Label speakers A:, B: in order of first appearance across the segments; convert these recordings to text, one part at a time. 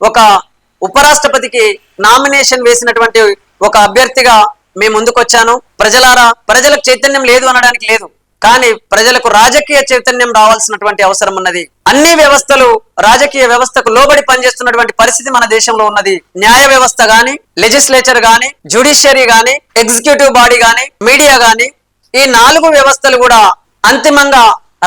A: ఒక ఉపరాష్ట్రపతికి నామినేషన్ వేసినటువంటి ఒక అభ్యర్థిగా మేము ముందుకొచ్చాను. ప్రజలారా ప్రజలకు చైతన్యం లేదు అనడానికి లేదు. కానీ ప్రజలకు రాజకీయ చైతన్యం రావాల్సినటువంటి అవసరం ఉన్నది. అన్ని వ్యవస్థలు రాజకీయ వ్యవస్థకు లోబడి పనిచేస్తున్నటువంటి పరిస్థితి మన దేశంలో ఉన్నది. న్యాయ వ్యవస్థ గాని లెజిస్లేచర్ గాని జ్యుడిషియరీ గాని ఎగ్జిక్యూటివ్ బాడీ గాని మీడియా గాని ఈ నాలుగు వ్యవస్థలు కూడా అంతిమంగా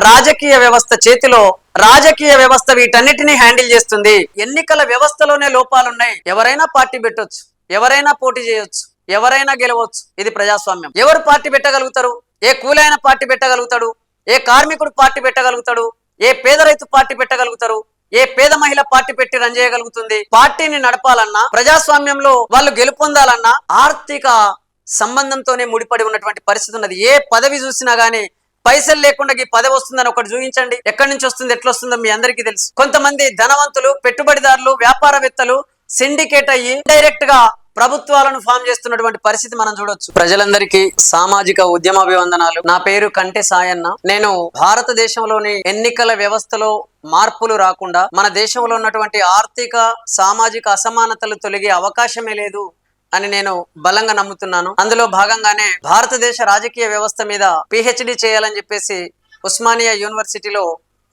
A: రాజకీయ వ్యవస్థ చేతిలో రాజకీయ వ్యవస్థ వీటన్నిటిని హ్యాండిల్ చేస్తుంది. ఎన్నికల వ్యవస్థలోనే లోపాలున్నాయి. ఎవరైనా పార్టీ పెట్టొచ్చు. ఎవరైనా పోటీ చేయొచ్చు. ఎవరైనా గెలవచ్చు. ఇది ప్రజాస్వామ్యం. ఎవరు పార్టీ పెట్టగలుగుతారు? ఏ కూలైన పార్టీ పెట్టగలుగుతాడు? ఏ కార్మికుడు పార్టీ పెట్టగలుగుతాడు? ఏ పేద రైతు పార్టీ పెట్టగలుగుతారు? ఏ పేద మహిళ పార్టీ పెట్టి రన్ చేయగలుగుతుంది? పార్టీని నడపాలన్నా ప్రజాస్వామ్యంలో వాళ్ళు గెలుపొందాలన్నా ఆర్థిక సంబంధంతోనే ముడిపడి ఉన్నటువంటి పరిస్థితి ఉన్నది. ఏ పదవి చూసినా గానీ పైసలు లేకుండా ఈ పదవి వస్తుందని ఒకటి చూపించండి. ఎక్కడి నుంచి వస్తుంది ఎట్లా వస్తుందో మీ అందరికీ తెలుసు. కొంతమంది ధనవంతులు పెట్టుబడిదారులు వ్యాపారవేత్తలు సిండికేట్ అయ్యి డైరెక్ట్గా ప్రభుత్వాలను ఫామ్ చేస్తున్నటువంటి పరిస్థితి మనం చూడొచ్చు. ప్రజలందరికీ సామాజిక ఉద్యమాభివందనాలు. నా పేరు కంటే సాయన్న. నేను భారతదేశంలోని ఎన్నికల వ్యవస్థలో మార్పులు రాకుండా మన దేశంలో ఉన్నటువంటి ఆర్థిక సామాజిక అసమానతలు తొలగే అవకాశమే లేదు. అని నేను బలంగా నమ్ముతున్నాను. అందులో భాగంగానే భారతదేశ రాజకీయ వ్యవస్థ మీద పిహెచ్డి చేయాలని చెప్పేసి ఉస్మానియా యూనివర్సిటీలో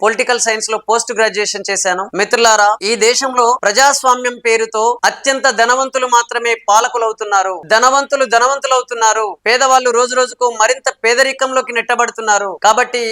A: పొలిటికల్ సైన్స్లో పోస్ట్ గ్రాడ్యుయేషన్ చేశాను. మిత్రులారా ఈ దేశంలో ప్రజాస్వామ్యం పేరుతో అత్యంత ధనవంతులు మాత్రమే పాలకులు అవుతున్నారు ధనవంతులు ధనవంతులు అవుతున్నారు పేదవాళ్ళు రోజు రోజుకు మరింత పేదరికంలోకి నెట్టబడుతున్నారు. కాబట్టి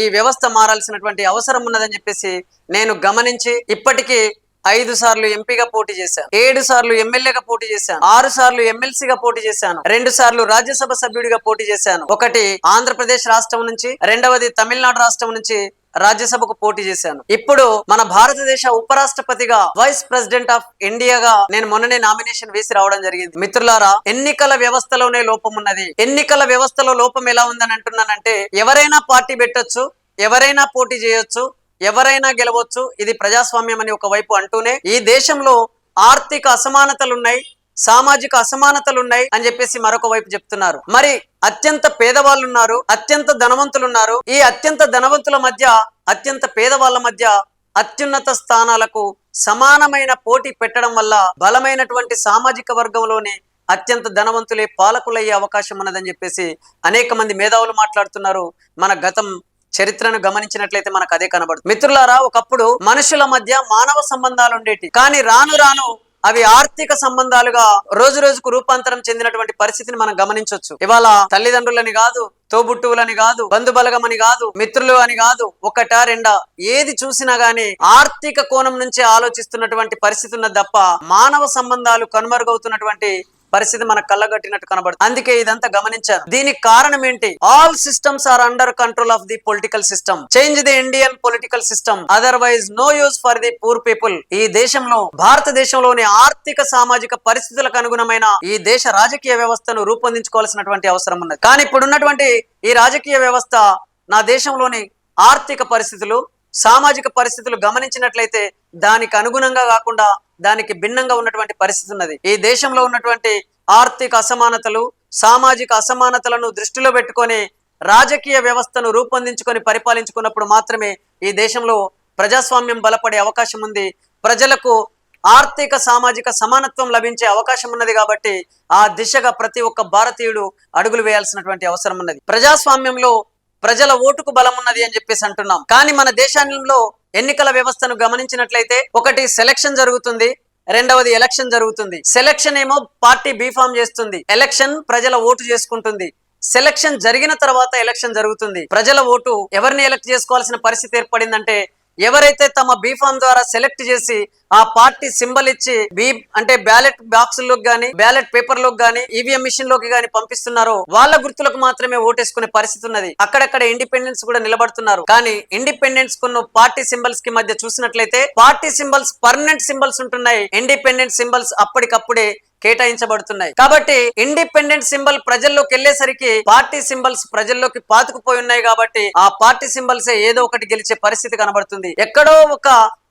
A: ఈ వ్యవస్థ మారాల్సినటువంటి అవసరం ఉన్నదని చెప్పేసి నేను గమనించి ఇప్పటికీ ఐదు సార్లు ఎంపీగా పోటీ చేశాను ఏడు సార్లు ఎమ్మెల్యేగా పోటీ చేశాను ఆరు సార్లు ఎమ్మెల్సీగా పోటీ చేశాను రెండు సార్లు రాజ్యసభ సభ్యుడిగా పోటీ చేశాను. ఒకటి ఆంధ్రప్రదేశ్ రాష్ట్రం నుంచి రెండవది తమిళనాడు రాష్ట్రం నుంచి రాజ్యసభకు పోటీ చేశాను. ఇప్పుడు మన భారతదేశ ఉపరాష్ట్రపతిగా వైస్ ప్రెసిడెంట్ ఆఫ్ ఇండియాగా నేను మొన్ననే నామినేషన్ వేసి రావడం జరిగింది. మిత్రులారా ఎన్నికల వ్యవస్థలోనే లోపం ఉన్నది. ఎన్నికల వ్యవస్థలో లోపం ఎలా ఉందని అంటున్నానంటే ఎవరైనా పార్టీ పెట్టొచ్చు ఎవరైనా పోటీ చేయొచ్చు ఎవరైనా గెలవచ్చు. ఇది ప్రజాస్వామ్యం అని ఒక వైపు అంటూనే ఈ దేశంలో ఆర్థిక అసమానతలున్నాయి సామాజిక అసమానతలు ఉన్నాయి అని చెప్పేసి మరొక వైపు చెప్తున్నారు. మరి అత్యంత పేదవాళ్ళు ఉన్నారు అత్యంత ధనవంతులు ఉన్నారు ఈ అత్యంత ధనవంతుల మధ్య అత్యంత పేదవాళ్ళ మధ్య అత్యున్నత స్థానాలకు సమానమైన పోటీ పెట్టడం వల్ల బలమైనటువంటి సామాజిక వర్గంలోనే అత్యంత ధనవంతులే పాలకులయ్యే అవకాశం ఉన్నదని చెప్పేసి అనేక మంది మేధావులు మాట్లాడుతున్నారు. మన గతం చరిత్రను గమనించినట్లయితే మనకు అదే కనబడుతుంది. మిత్రులారా ఒకప్పుడు మనుషుల మధ్య మానవ సంబంధాలు ఉండేటి. కానీ రాను రాను అవి ఆర్థిక సంబంధాలుగా రోజు రోజుకు రూపాంతరం చెందినటువంటి పరిస్థితిని మనం గమనించవచ్చు ఇవాళ తల్లిదండ్రులని కాదు తోబుట్టువులని కాదు బంధుబలగం అని కాదు మిత్రులు అని కాదు ఒకట రెండా ఏది చూసినా గానీ ఆర్థిక కోణం నుంచి ఆలోచిస్తున్నటువంటి పరిస్థితి ఉన్నది తప్ప మానవ సంబంధాలు కనుమరుగవుతున్నటువంటి పరిస్థితి మన కళ్ళగట్టినట్టు కనబడుతుంది. అందుకే ఇదంతా గమనించాను. దీనికి కారణం ఏంటి? All systems are under control of the political system change the Indian political system otherwise no use for the poor people ఈ దేశంలో భారతదేశంలోని ఆర్థిక సామాజిక పరిస్థితులకు అనుగుణమైన ఈ దేశ రాజకీయ వ్యవస్థను రూపొందించుకోవాల్సినటువంటి అవసరం ఉన్నది. కానీ ఇప్పుడు ఉన్నటువంటి ఈ రాజకీయ వ్యవస్థ నా దేశంలోని ఆర్థిక పరిస్థితులు సామాజిక పరిస్థితులు గమనించినట్లయితే దానికి అనుగుణంగా కాకుండా దానికి భిన్నంగా ఉన్నటువంటి పరిస్థితి ఉన్నది. ఈ దేశంలో ఉన్నటువంటి ఆర్థిక అసమానతలు సామాజిక అసమానతలను దృష్టిలో పెట్టుకొని రాజకీయ వ్యవస్థను రూపొందించుకొని పరిపాలించుకున్నప్పుడు మాత్రమే ఈ దేశంలో ప్రజాస్వామ్యం బలపడే అవకాశం ఉంది. ప్రజలకు ఆర్థిక సామాజిక సమానత్వం లభించే అవకాశం ఉన్నది కాబట్టి ఆ దిశగా ప్రతి ఒక్క భారతీయుడు అడుగులు వేయాల్సినటువంటి అవసరం ఉన్నది. ప్రజాస్వామ్యంలో ప్రజల ఓటుకు బలం ఉన్నది అని చెప్పేసి అంటున్నాం. కానీ మన దేశంలో ఎన్నికల వ్యవస్థను గమనించినట్లయితే ఒకటి సెలక్షన్ జరుగుతుంది రెండవది ఎలక్షన్ జరుగుతుంది. సెలక్షన్ ఏమో పార్టీ బీఫామ్ చేస్తుంది ఎలక్షన్ ప్రజల ఓటు చేసుకుంటుంది. సెలక్షన్ జరిగిన తర్వాత ఎలక్షన్ జరుగుతుంది. ప్రజల ఓటు ఎవరిని ఎలక్ట్ చేసుకోవాల్సిన పరిస్థితి ఏర్పడిందంటే ఎవరైతే తమ బీఫామ్ ద్వారా సెలెక్ట్ చేసి ఆ పార్టీ సింబల్ ఇచ్చి బీ అంటే బ్యాలెట్ బాక్సుల్లోకి గానీ బ్యాలెట్ పేపర్లోకి గానీ ఈవీఎం మిషన్లోకి గానీ పంపిస్తున్నారో వాళ్ళ గుర్తులకు మాత్రమే ఓటేసుకునే పరిస్థితి ఉన్నది. అక్కడక్కడ ఇండిపెండెన్స్ కూడా నిలబడుతున్నారు. కానీ ఇండిపెండెన్స్ కొన్న పార్టీ సింబల్స్కి మధ్య చూసినట్లయితే పార్టీ సింబల్స్ పర్మనెంట్ సింబల్స్ ఉంటున్నాయి. ఇండిపెండెంట్ సింబల్స్ అప్పటికప్పుడే కేటాయించబడుతున్నాయి. కాబట్టి ఇండిపెండెంట్ సింబల్ ప్రజల్లోకి వెళ్ళేసరికి పార్టీ సింబల్స్ ప్రజల్లోకి పాతుకుపోయి ఉన్నాయి కాబట్టి ఆ పార్టీ సింబల్స్ ఏదో ఒకటి గెలిచే పరిస్థితి కనబడుతుంది. ఎక్కడో ఒక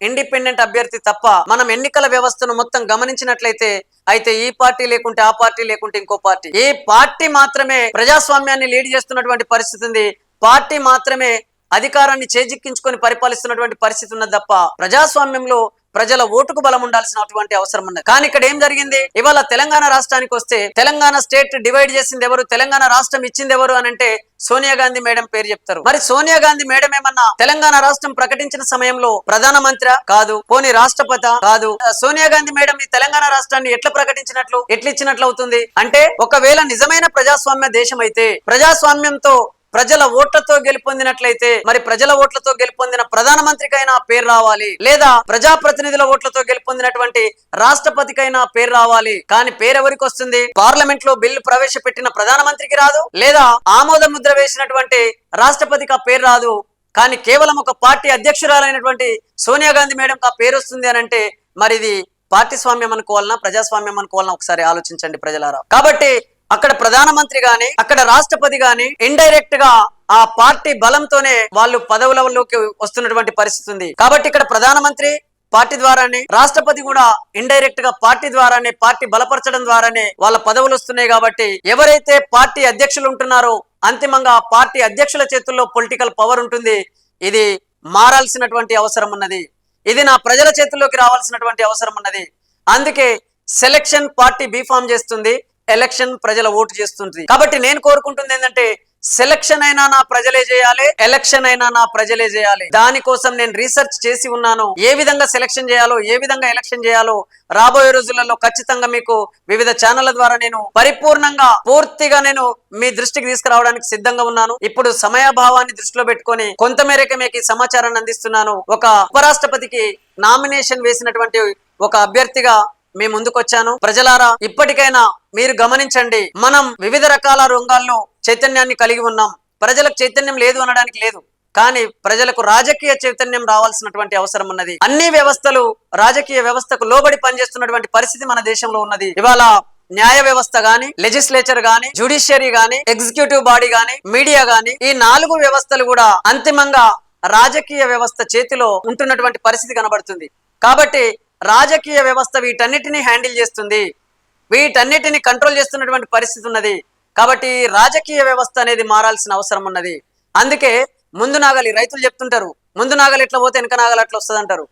A: ఇండిపెండెంట్ అభ్యర్థి తప్ప మనం ఎన్నికల వ్యవస్థను మొత్తం గమనించినట్లయితే అయితే ఈ పార్టీ లేకుంటే ఆ పార్టీ లేకుంటే ఇంకో పార్టీ. ఈ పార్టీ మాత్రమే ప్రజాస్వామ్యాన్ని లీడ్ చేస్తున్నటువంటి పరిస్థితి ఉంది. పార్టీ మాత్రమే అధికారాన్ని చేజిక్కించుకొని పరిపాలిస్తున్నటువంటి పరిస్థితి ఉన్నది తప్ప ప్రజాస్వామ్యంలో ప్రజల ఓటుకు బలం ఉండాల్సినటువంటి అవసరం ఉన్నది కానీ ఇక్కడ ఏం జరిగింది? ఇవాళ తెలంగాణ రాష్ట్రానికి వస్తే తెలంగాణ స్టేట్ డివైడ్ చేసింది ఎవరు? తెలంగాణ రాష్ట్రం ఇచ్చింది ఎవరు అని అంటే సోనియా గాంధీ మేడం పేరు చెప్తారు. మరి సోనియా గాంధీ మేడం ఏమన్నా తెలంగాణ రాష్ట్రం ప్రకటించిన సమయంలో ప్రధానమంత్రి కాదు పోని రాష్ట్రపతి కాదు. సోనియా గాంధీ మేడం ఈ తెలంగాణ రాష్ట్రాన్ని ఎట్లా ప్రకటించినట్లు ఎట్లిచ్చినట్లు అవుతుంది? అంటే ఒకవేళ నిజమైన ప్రజాస్వామ్య దేశం అయితే ప్రజాస్వామ్యంతో ప్రజల ఓట్లతో గెలుపొందినట్లయితే మరి ప్రజల ఓట్లతో గెలుపొందిన ప్రధానమంత్రికైనా పేరు రావాలి. లేదా ప్రజాప్రతినిధుల ఓట్లతో గెలుపొందినటువంటి రాష్ట్రపతికైనా పేరు రావాలి. కానీ పేరెవరికి వస్తుంది? పార్లమెంట్లో బిల్లు ప్రవేశపెట్టిన ప్రధానమంత్రికి రాదు. లేదా ఆమోద ముద్ర వేసినటువంటి రాష్ట్రపతికి పేరు రాదు. కానీ కేవలం ఒక పార్టీ అధ్యక్షురాలైనటువంటి సోనియా గాంధీ మేడం ఆ పేరు వస్తుంది అని అంటే మరి ఇది పార్టీ స్వామ్యం అనుకోవాలన్నా ప్రజాస్వామ్యం అనుకోవాలన్నా ఒకసారి ఆలోచించండి ప్రజలారా. కాబట్టి అక్కడ ప్రధానమంత్రి గాని అక్కడ రాష్ట్రపతి గాని ఇండైరెక్ట్గా ఆ పార్టీ బలంతోనే వాళ్ళు పదవులలోకి వస్తున్నటువంటి పరిస్థితి ఉంది. కాబట్టి ఇక్కడ ప్రధానమంత్రి పార్టీ ద్వారానే రాష్ట్రపతి కూడా ఇండైరెక్ట్గా పార్టీ ద్వారానే పార్టీ బలపరచడం ద్వారానే వాళ్ళ పదవులు వస్తున్నాయి కాబట్టి ఎవరైతే పార్టీ అధ్యక్షులు ఉంటున్నారో అంతిమంగా ఆ పార్టీ అధ్యక్షుల చేతుల్లో పొలిటికల్ పవర్ ఉంటుంది. ఇది మారాల్సినటువంటి అవసరం ఉన్నది. ఇది నా ప్రజల చేతుల్లోకి రావాల్సినటువంటి అవసరం ఉన్నది. అందుకే సెలక్షన్ పార్టీ బీఫామ్ చేస్తుంది. ఎలక్షన్ ప్రజల ఓటు చేస్తుంది. కాబట్టి నేను కోరుకుంటుంది ఏంటంటే సెలక్షన్ అయినా నా ప్రజలే చేయాలి ఎలక్షన్ అయినా నా ప్రజలే చేయాలి. దానికోసం నేను రీసెర్చ్ చేసి ఉన్నాను. ఏ విధంగా సెలక్షన్ చేయాలో ఏ విధంగా ఎలక్షన్ చేయాలో రాబోయే రోజులలో ఖచ్చితంగా మీకు వివిధ ఛానళ్ళ ద్వారా నేను పరిపూర్ణంగా పూర్తిగా నేను మీ దృష్టికి తీసుకురావడానికి సిద్ధంగా ఉన్నాను. ఇప్పుడు సమయాభావాన్ని దృష్టిలో పెట్టుకొని కొంతమేరకే మీకు ఈ సమాచారాన్ని అందిస్తున్నాను. ఒక ఉపరాష్ట్రపతికి నామినేషన్ వేసినటువంటి ఒక అభ్యర్థిగా మీ ముందుకొచ్చాను. ప్రజలారా ఇప్పటికైనా మీరు గమనించండి మనం వివిధ రకాల రంగాల్లో చైతన్యాన్ని కలిగి ఉన్నాం. ప్రజలకు చైతన్యం లేదు అనడానికి లేదు. కానీ ప్రజలకు రాజకీయ చైతన్యం రావాల్సినటువంటి అవసరం ఉన్నది. అన్ని వ్యవస్థలు రాజకీయ వ్యవస్థకు లోబడి పనిచేస్తున్నటువంటి పరిస్థితి మన దేశంలో ఉన్నది. ఇవాళ న్యాయ వ్యవస్థ గాని లెజిస్లేచర్ గాని జ్యుడిషియరీ గాని ఎగ్జిక్యూటివ్ బాడీ గాని మీడియా గాని ఈ నాలుగు వ్యవస్థలు కూడా అంతిమంగా రాజకీయ వ్యవస్థ చేతిలో ఉంటున్నటువంటి పరిస్థితి కనబడుతుంది. కాబట్టి రాజకీయ వ్యవస్థ వీటన్నిటిని హ్యాండిల్ చేస్తుంది. వీటన్నిటిని కంట్రోల్ చేస్తున్నటువంటి పరిస్థితి ఉన్నది. కాబట్టి రాజకీయ వ్యవస్థ అనేది మారాల్సిన అవసరం ఉన్నది. అందుకే ముందు నాగలి రైతులు చెప్తుంటారు ముందు నాగలి ఎట్లా పోతే వెనక నాగలి అట్లా వస్తుంది అంటారు.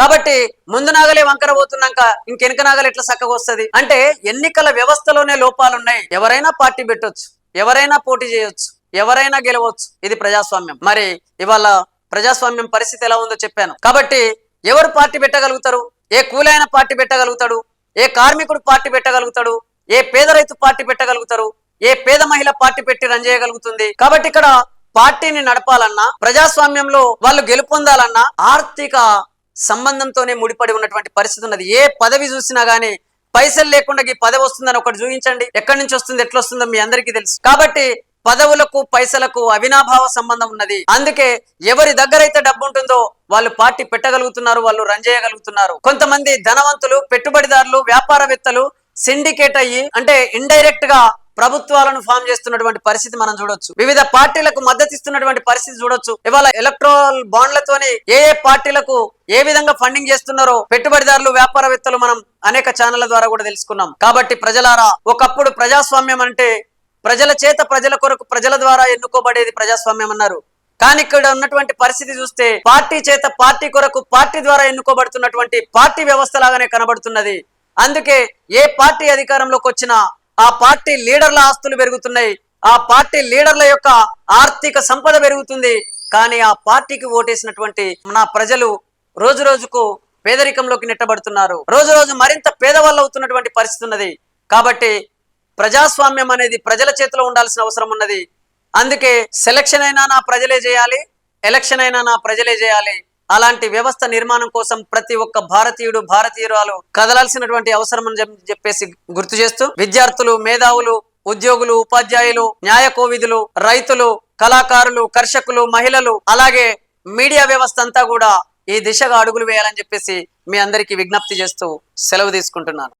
A: కాబట్టి ముందు నాగలే వంకర పోతున్నాక ఇంకెనక నాగలి ఎట్లా చక్కగా వస్తుంది? అంటే ఎన్నికల వ్యవస్థలోనే లోపాలు ఉన్నాయి ఎవరైనా పార్టీ పెట్టొచ్చు ఎవరైనా పోటీ చేయొచ్చు ఎవరైనా గెలవచ్చు. ఇది ప్రజాస్వామ్యం. మరి ఇవాళ ప్రజాస్వామ్యం పరిస్థితి ఎలా ఉందో చెప్పాను. కాబట్టి ఎవరు పార్టీ పెట్టగలుగుతారు? ఏ కూలైన పార్టీ పెట్టగలుగుతాడు? ఏ కార్మికుడు పార్టీ పెట్టగలుగుతాడు? ఏ పేద రైతు పార్టీ పెట్టగలుగుతారు? ఏ పేద మహిళ పార్టీ పెట్టి రన్ చేయగలుగుతుంది? కాబట్టి ఇక్కడ పార్టీని నడపాలన్నా ప్రజాస్వామ్యంలో వాళ్ళు గెలుపొందాలన్నా ఆర్థిక సంబంధంతోనే ముడిపడి ఉన్నటువంటి పరిస్థితి ఉన్నది. ఏ పదవి చూసినా గానీ పైసలు లేకుండా ఈ పదవి వస్తుందని ఒకటి చూపించండి. ఎక్కడి నుంచి వస్తుంది? ఎట్లా వస్తుందో మీ అందరికీ తెలుసు. కాబట్టి పదవులకు పైసలకు అవినాభావ సంబంధం ఉన్నది. అందుకే ఎవరి దగ్గర అయితే డబ్బు ఉంటుందో వాళ్ళు పార్టీ పెట్టగలుగుతున్నారు వాళ్ళు రన్ చేయగలుగుతున్నారు. కొంతమంది ధనవంతులు పెట్టుబడిదారులు వ్యాపారవేత్తలు సిండికేట్ అయ్యి అంటే ఇండైరెక్ట్గా ప్రభుత్వాలను ఫామ్ చేస్తున్నటువంటి పరిస్థితి మనం చూడొచ్చు. వివిధ పార్టీలకు మద్దతు ఇస్తున్నటువంటి పరిస్థితి చూడొచ్చు. ఇవాళ ఎలక్ట్రల్ బాండ్లతోని ఏ ఏ పార్టీలకు ఏ విధంగా ఫండింగ్ చేస్తున్నారో పెట్టుబడిదారులు వ్యాపారవేత్తలు మనం అనేక ఛానళ్ళ ద్వారా కూడా తెలుసుకున్నాం. కాబట్టి ప్రజలారా ఒకప్పుడు ప్రజాస్వామ్యం అంటే ప్రజల చేత ప్రజల కొరకు ప్రజల ద్వారా ఎన్నుకోబడేది ప్రజాస్వామ్యం అన్నారు. కానీ ఇక్కడ ఉన్నటువంటి పరిస్థితి చూస్తే పార్టీ చేత పార్టీ కొరకు పార్టీ ద్వారా ఎన్నుకోబడుతున్నటువంటి పార్టీ వ్యవస్థ లాగానే కనబడుతున్నది. అందుకే ఏ పార్టీ అధికారంలోకి వచ్చినా ఆ పార్టీ లీడర్ల ఆస్తులు పెరుగుతున్నాయి. ఆ పార్టీ లీడర్ల యొక్క ఆర్థిక సంపద పెరుగుతుంది. కానీ ఆ పార్టీకి ఓటేసినటువంటి నా ప్రజలు రోజు రోజుకు పేదరికంలోకి నెట్టబడుతున్నారు. రోజు రోజు మరింత పేదవాళ్ళు అవుతున్నటువంటి పరిస్థితి ఉన్నది. కాబట్టి ప్రజాస్వామ్యం అనేది ప్రజల చేతిలో ఉండాల్సిన అవసరం ఉన్నది. అందుకే సెలక్షన్ అయినా నా ప్రజలే చేయాలి ఎలక్షన్ అయినా నా ప్రజలే చేయాలి. అలాంటి వ్యవస్థ నిర్మాణం కోసం ప్రతి ఒక్క భారతీయుడు భారతీయురాలు కదలాల్సినటువంటి అవసరం అని చెప్పేసి గుర్తు చేస్తూ విద్యార్థులు మేధావులు ఉద్యోగులు ఉపాధ్యాయులు న్యాయ కోవిధులు రైతులు కళాకారులు కర్షకులు మహిళలు అలాగే మీడియా వ్యవస్థ అంతా కూడా ఈ దిశగా అడుగులు వేయాలని చెప్పేసి మీ అందరికీ విజ్ఞప్తి చేస్తూ సెలవు తీసుకుంటున్నాను.